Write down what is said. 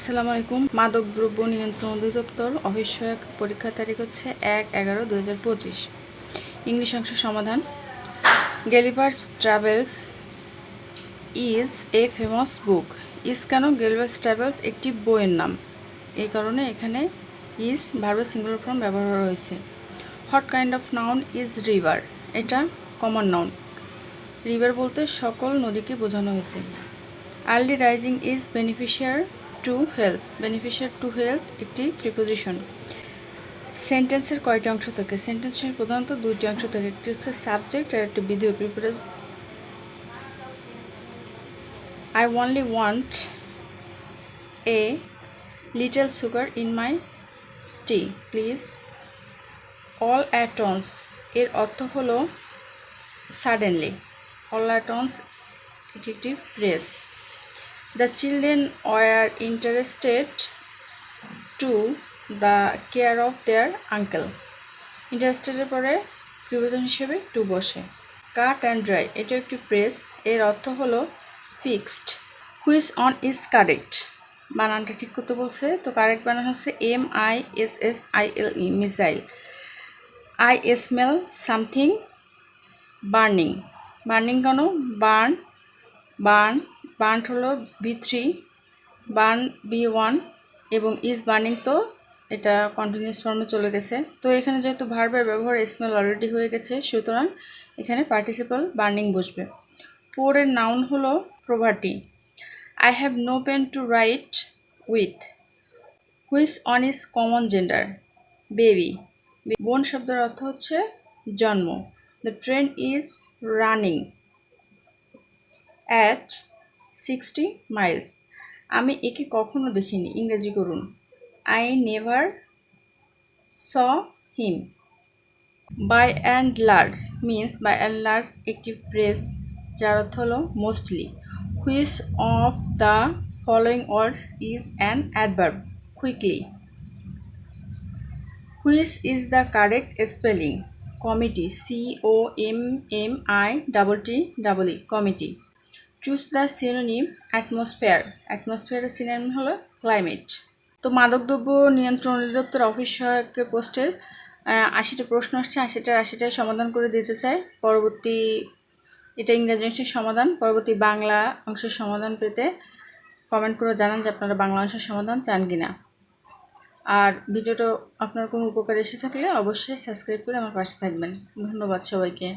আসসালামু আলাইকুম। মাদক দ্রব্য নিয়ন্ত্রণ অধিদপ্তর অবিষয়ক পরীক্ষার তারিখ হচ্ছে এক এগারো দু হাজার পঁচিশ। ইংলিশ অংশ সমাধান। Gulliver's travels is a famous book. Is কেন? গেলিভার্স ট্রাভেলস একটি বইয়ের নাম। এই কারণে এখানে ইজ ভার্ব সিঙ্গুলার ফর্ম ব্যবহার করা হয়েছে। What kind of noun is river. এটা কমন নাউন। রিভার বলতে সকল নদীকে বোঝানো হয়েছে। Early rising is beneficial to health, beneficial to health একটি প্রিপোজিশন সেন্টেন্সের কয়টি অংশ থাকে? সেন্টেন্সের প্রধানত দুইটি অংশ থাকে। একটি হচ্ছে সাবজেক্ট আর একটি video প্রিপারেজ I only want a little sugar in my tea please all at once এর অর্থ হলো সাডেনলি অল অ্যাটন্স এটি একটি phrase the children were interested to the care of their uncle ইন্টারেস্টেডের পরে প্রিভিজন হিসেবে টু বসে। কাট অ্যান্ড ড্রাই এটা একটি প্রেস এর অর্থ হলো fixed which one is correct বানানটা ঠিক করতে বলছে, তো কারেক্ট বানান হচ্ছে M I S S I L E missile I smell something burning burning কেন? বার্ন বার্ন বার্ন হলো B three burn B one এবং ইজ বার্নিং তো এটা কন্টিনিউস ফর্মে চলে গেছে। তো এখানে যেহেতু ভার্বের ব্যবহার স্মেল অলরেডি হয়ে গেছে, সুতরাং এখানে পার্টিসিপাল বার্নিং বসবে। পোরের নাউন হলো property I have no pen to write with which one is common gender baby born শব্দের অর্থ হচ্ছে জন্ম। The train is running at sixty miles. আমি একে কখনো দেখিনি, ইংরেজি করুন। I never saw him by and large means by and large একটি প্রেস যার অর্থ হলো mostly which of the following words is an adverb quickly which is the correct spelling committee C O M M I double T double E committee choose the synonym atmosphere. অ্যাটমসফেয়ারের synonym হলো climate. তো মাদকদ্রব্য নিয়ন্ত্রণ অধিদপ্তর office সহায়কের পোস্টের আশিটা প্রশ্ন আসছে আশিটার আশিটায় সমাধান করে দিতে চাই পরবর্তী, এটা ইংরেজি অংশের সমাধান, পরবর্তী বাংলা অংশের সমাধান পেতে কমেন্ট করে জানান যে আপনারা বাংলা অংশের সমাধান চান কি না আর ভিডিওটা আপনার কোনো উপকার এসে থাকলে অবশ্যই সাবস্ক্রাইব করে আমার পাশে থাকবেন। ধন্যবাদ সবাইকে।